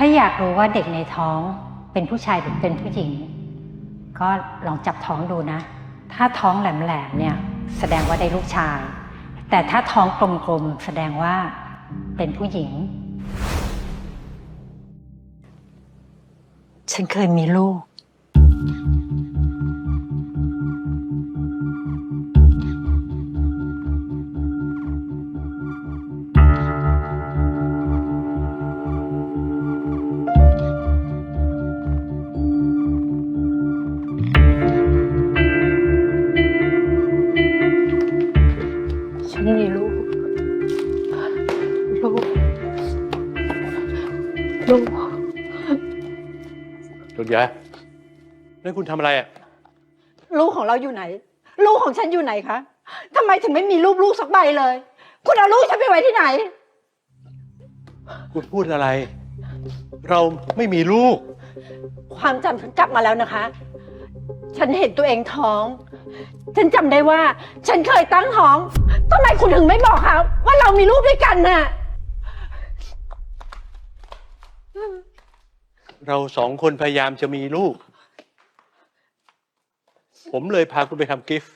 ถ้าอยากรู้ว่าเด็กในท้องเป็นผู้ชายหรือเป็นผู้หญิง ก็ลองจับท้องดูนะ ถ้าท้องแหลมๆเนี่ยแสดงว่าได้ลูกชาย แต่ถ้าท้องกลมๆแสดงว่าเป็นผู้หญิง ฉันเคยมีลูก ลูกดุลยานั่นคุณทำอะไรอะ ลูกของเราอยู่ไหน ลูกของฉันอยู่ไหนคะทำไมถึงไม่มีรูปลูกสักใบเลย คุณเอาลูกฉันไปไว้ที่ไหน คุณพูดอะไร เราไม่มีลูก ความจำฉันกลับมาแล้วนะคะ ฉันเห็นตัวเองท้อง ฉันจำได้ว่า ฉันเคยตั้งท้องทำไมคุณถึงไม่บอกคะว่าเรามีลูกด้วยกันน่ะ เราสองคนพยายามจะมีลูก ผมเลยพาคุณไปทำกิฟต์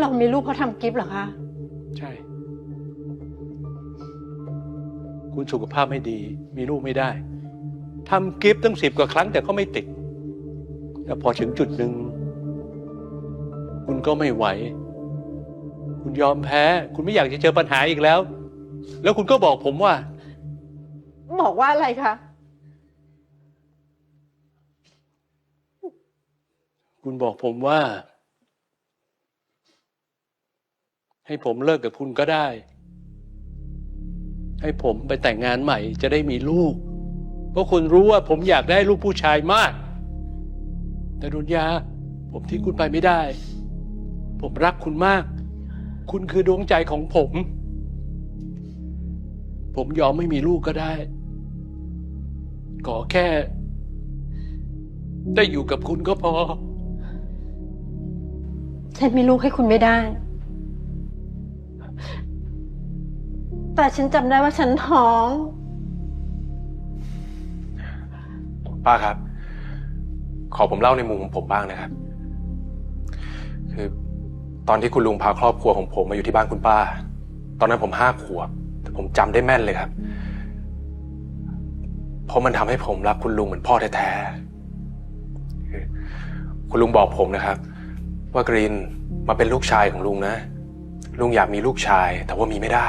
เรามีลูกเพราะทำกิฟต์เหรอคะ ใช่ คุณสุขภาพไม่ดี มีลูกไม่ได้ทำกิฟต์ตั้งสิบกว่าครั้งแต่ก็ไม่ติด แต่พอถึงจุดหนึ่ง คุณก็ไม่ไหว คุณยอมแพ้ คุณไม่อยากจะเจอปัญหาอีกแล้ว แล้วคุณก็บอกผมว่า บอกว่าอะไรคะ คุณบอกผมว่า ให้ผมเลิกกับคุณก็ได้ ให้ผมไปแต่งงานใหม่จะได้มีลูก เพราะคุณรู้ว่าผมอยากได้ลูกผู้ชายมาก แต่ดุนยา ผมทิ้งคุณไปไม่ได้ ผมรักคุณมาก คุณคือดวงใจของผม ผมยอมไม่มีลูกก็ได้ ขอแค่ ได้อยู่กับคุณก็พอ ฉันมีลูกให้คุณไม่ได้ แต่ฉันจำได้ว่าฉันท้อง ป้าครับ ขอผมเล่าในมุมของผมบ้างนะครับ คือ ตอนที่คุณลุงพาครอบครัวของผมมาอยู่ที่บ้านคุณป้า ตอนนั้นผมห้าขวบแต่ผมจำได้แม่นเลยครับ เพราะมันทำให้ผมรักคุณลุงเหมือนพ่อแท้ๆคือคุณลุงบอกผมนะครับ ว่ากรีนมาเป็นลูกชายของลุงนะ ลุงอยากมีลูกชายแต่ว่ามีไม่ได้